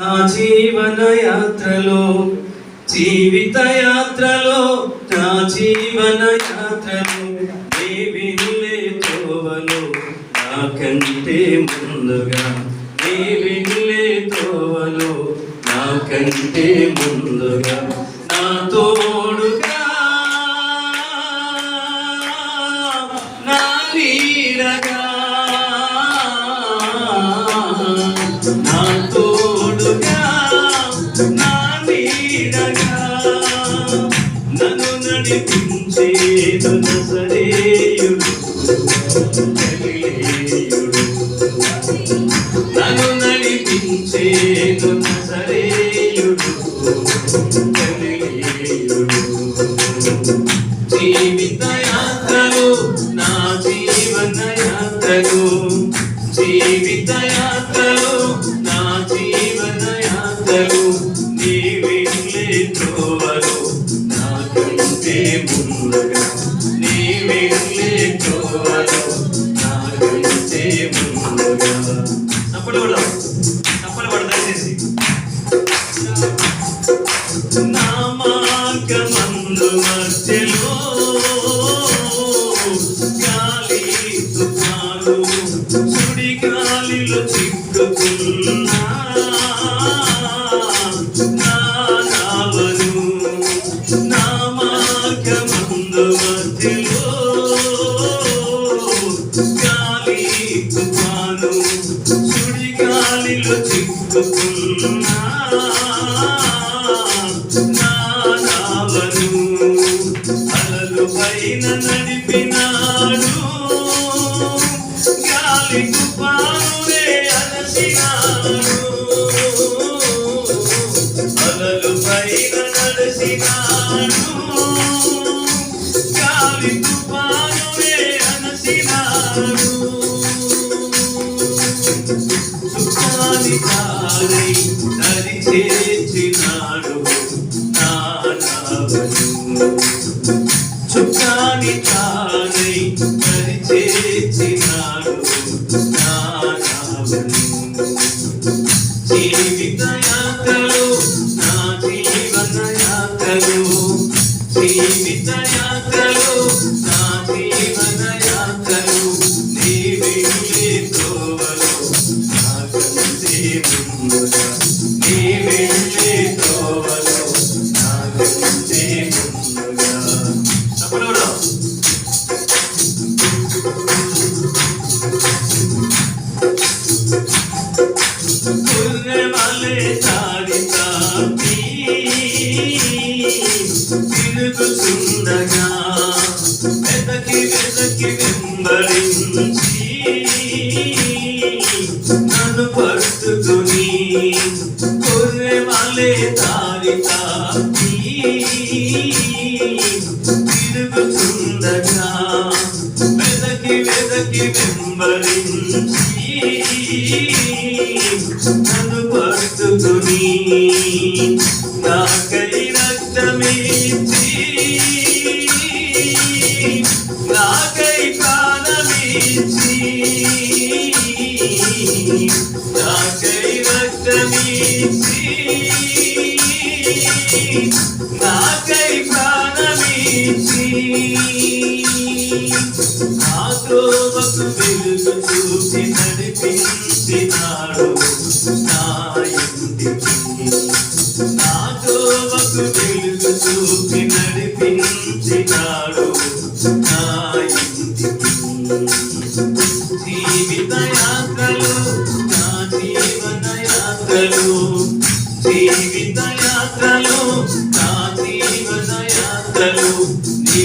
నా జీవన యాత్రలో జీవిత యాత్రలో నా జీవన యాత్రలో నీ తోవలో నాకంటే ముందుగా. నీ తోవలో నాకంటే ముందుగా. నా తోడుగా నా నీడగా. నడిపించేదు నజరేయుడు నన్ను నడిపించేదు నజరేయుడు జీవిత యాత్రలు నా జీవన యాత్రలు జీవిత యాత్రలు నా జీవన యాత్రలు త్రోవలు నాకంటే ముందుగా తప్పలు పడదాం తప్పలు పడదాం చేసి నా మార్గమందు మధ్యలో గాలి తుఫాను సుడి గాలిలో చిక్కుకున్నా నా నావను నా మార్గమందు మధ్యలో చిక్కుకున్నా నా నావను అలలు పైన నడిపినాడు గాలి తుఫానునే అలసినాడు అలలు పైన నడిసినాడు గాలి తుఫానునే అలసినాడు సుఖాని తారై నది చేర్చినాడు నా నావను చుక్కాని తారై నది చేర్చినాడు నా జీవిత యాత్రలు నా జీవన యాత్రలు జీవిత యాత్రలు నా జీవన కుర్రెమలే తాడి తాపి తిరుగుతుండగా వెతకి వెతకి వెంబడించి నన్ను పట్టుకుని కుర్రెమలే తాడి తిరుగుతుండగా వెంబడించి నాకై ప్రాణమిచ్చి నా త్రోవకు వెలుగు చూసి నడిపించినాడు నా ఇంటికి. నా త్రోవకు వెలుగు చూసి నడిపించినాడు నా ఇంటికి. జీవిత యాత్రలు నా జీవన యాత్రలు జీవిత యాత్రలు నా జీవన యాత్రలు నీ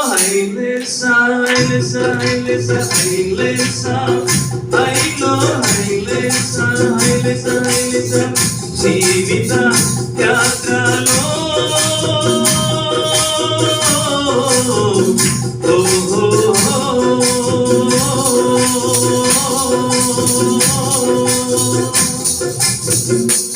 Ainlesa, Ainlesa, Ainlesa, Ainlesa, Ailo, Ainlesa, Ainlesa, Ainlesa, Jeevita Yatralo.